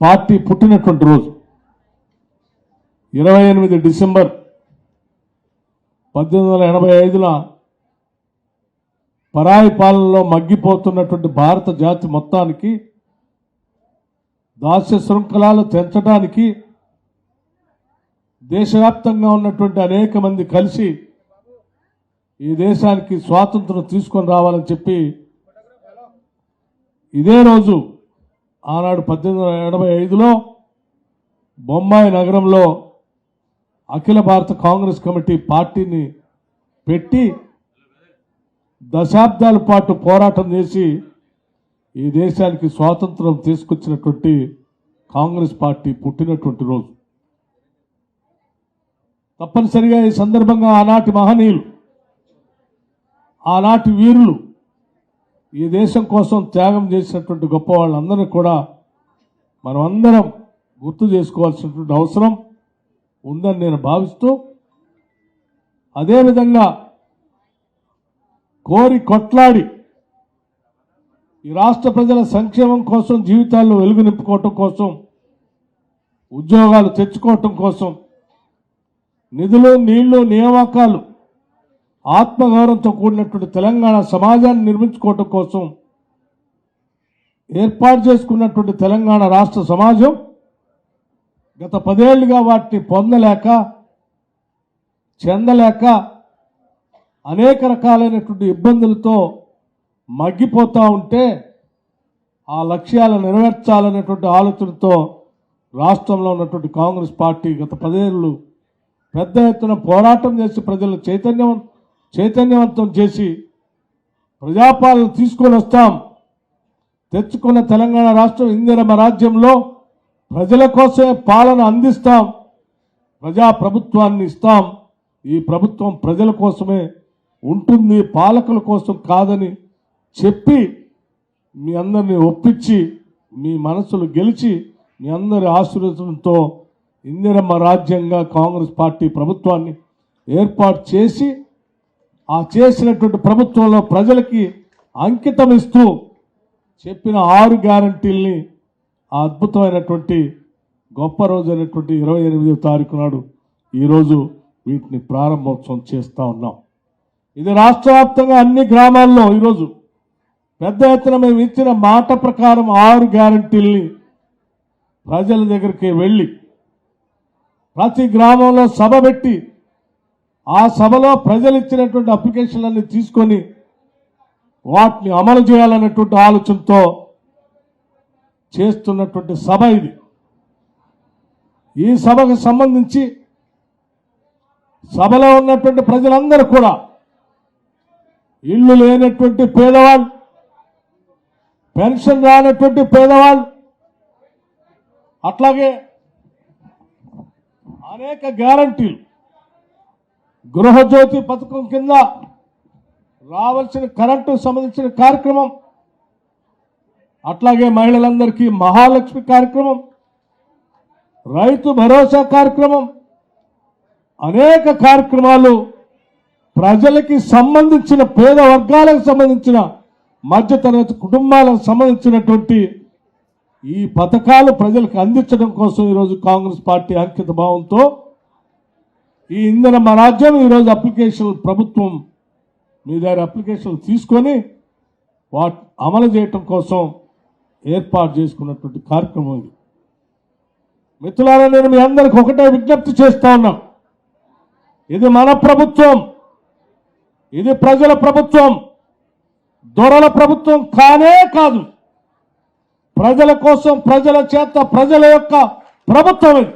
Party పుట్టినటువంటి రోజు. ఇరవై ఎనిమిది డిసెంబర్ పద్దెనిమిది వందల ఎనభై ఐదున పరాయి పాలనలో మగ్గిపోతున్నటువంటి భారత జాతి మొత్తానికి దాస్య శృంఖలాలు తెంచడానికి దేశవ్యాప్తంగా ఉన్నటువంటి అనేక మంది కలిసి ఈ దేశానికి స్వాతంత్రం తీసుకొని రావాలని చెప్పి ఇదే రోజు ఆనాడు పద్దెనిమిది వందల ఎనభై ఐదులో బొంబాయి నగరంలో అఖిల భారత కాంగ్రెస్ కమిటీ పార్టీని పెట్టి దశాబ్దాల పాటు పోరాటం చేసి ఈ దేశానికి స్వాతంత్రం తీసుకొచ్చినటువంటి కాంగ్రెస్ పార్టీ పుట్టినటువంటి రోజు. తప్పనిసరిగా ఈ సందర్భంగా ఆనాటి మహనీయులు ఆనాటి వీరులు ఈ దేశం కోసం త్యాగం చేసినటువంటి గొప్ప వాళ్ళందరినీ కూడా మనం అందరం గుర్తు చేసుకోవాల్సినటువంటి అవసరం ఉందని నేను భావిస్తూ అదేవిధంగా కోరి కొట్లాడి ఈ రాష్ట్ర ప్రజల సంక్షేమం కోసం జీవితాల్లో వెలుగు నింపుకోవటం కోసం ఉద్యోగాలు తెచ్చుకోవటం కోసం నిధులు నీళ్ళు నియామకాలు ఆత్మగౌరవంతో కూడినటువంటి తెలంగాణ సమాజాన్ని నిర్మించుకోవటం కోసం ఏర్పాటు చేసుకున్నటువంటి తెలంగాణ రాష్ట్ర సమాజం గత పదేళ్ళుగా వాటిని పొందలేక చెందలేక అనేక రకాలైనటువంటి ఇబ్బందులతో మగ్గిపోతూ ఉంటే ఆ లక్ష్యాలను నెరవేర్చాలనేటువంటి ఆలోచనతో రాష్ట్రంలో ఉన్నటువంటి కాంగ్రెస్ పార్టీ గత పదేళ్ళు పెద్ద ఎత్తున పోరాటం చేసి ప్రజలు చైతన్యం చైతన్యవంతం చేసి ప్రజాపాలన తీసుకొని వస్తాం. తెచ్చుకున్న తెలంగాణ రాష్ట్రం ఇందిరమ రాజ్యంలో ప్రజల కోసమే పాలన అందిస్తాం. ప్రజా ప్రభుత్వాన్ని ఇస్తాం. ఈ ప్రభుత్వం ప్రజల కోసమే ఉంటుంది పాలకుల కోసం కాదని చెప్పి మీ అందరిని ఒప్పించి మీ మనసులు గెలిచి మీ అందరి ఆశీర్వచనంతో ఇందిరమ్మ రాజ్యంగా కాంగ్రెస్ పార్టీ ప్రభుత్వాన్ని ఏర్పాటు చేసి ఆ చేసినటువంటి ప్రభుత్వంలో ప్రజలకి అంకితం ఇస్తూ చెప్పిన ఆరు గ్యారంటీల్ని ఆ అద్భుతమైనటువంటి గొప్ప రోజు అయినటువంటి ఇరవై ఎనిమిదో తారీఖు నాడు ఈరోజు వీటిని ప్రారంభోత్సవం చేస్తూ ఉన్నాం. ఇది రాష్ట్ర వ్యాప్తంగా అన్ని గ్రామాల్లో ఈరోజు పెద్ద ఎత్తున మేము ఇచ్చిన మాట ప్రకారం ఆరు గ్యారంటీల్ని ప్రజల దగ్గరికి వెళ్ళి ప్రతి గ్రామంలో సభ పెట్టి ఆ సభలో ప్రజలు ఇచ్చినటువంటి అప్లికేషన్లన్నీ తీసుకొని వాటిని అమలు చేయాలన్నటువంటి ఆలోచనతో చేస్తున్నటువంటి సభ ఇది. ఈ సభకు సంబంధించి సభలో ఉన్నటువంటి ప్రజలందరూ కూడా ఇల్లు లేనటువంటి పేదవాళ్ళు పెన్షన్ రానటువంటి పేదవాళ్ళు అట్లాగే అనేక గ్యారంటీలు గృహజ్యోతి పథకం కింద రావాల్సిన కరెంటు సంబంధించిన కార్యక్రమం అట్లాగే మహిళలందరికీ మహాలక్ష్మి కార్యక్రమం రైతు భరోసా కార్యక్రమం అనేక కార్యక్రమాలు ప్రజలకి సంబంధించిన పేద వర్గాలకు సంబంధించిన మధ్యతరగతి కుటుంబాలకు సంబంధించినటువంటి ఈ పథకాలు ప్రజలకు అందించడం కోసం ఈరోజు కాంగ్రెస్ పార్టీ అంకిత భావంతో ఈ ఇంధన రాజ్యం ఈరోజు అప్లికేషన్ ప్రభుత్వం మీ దగ్గర అప్లికేషన్లు తీసుకొని వాటి అమలు చేయటం కోసం ఏర్పాటు చేసుకున్నటువంటి కార్యక్రమం ఇది. మిత్రులారా నేను మీ అందరికి ఒకటే విజ్ఞప్తి చేస్తా ఉన్నా. ఇది మన ప్రభుత్వం. ఇది ప్రజల ప్రభుత్వం. దొరల ప్రభుత్వం కానే కాదు. ప్రజల కోసం ప్రజల చేత ప్రజల యొక్క ప్రభుత్వం ఇది.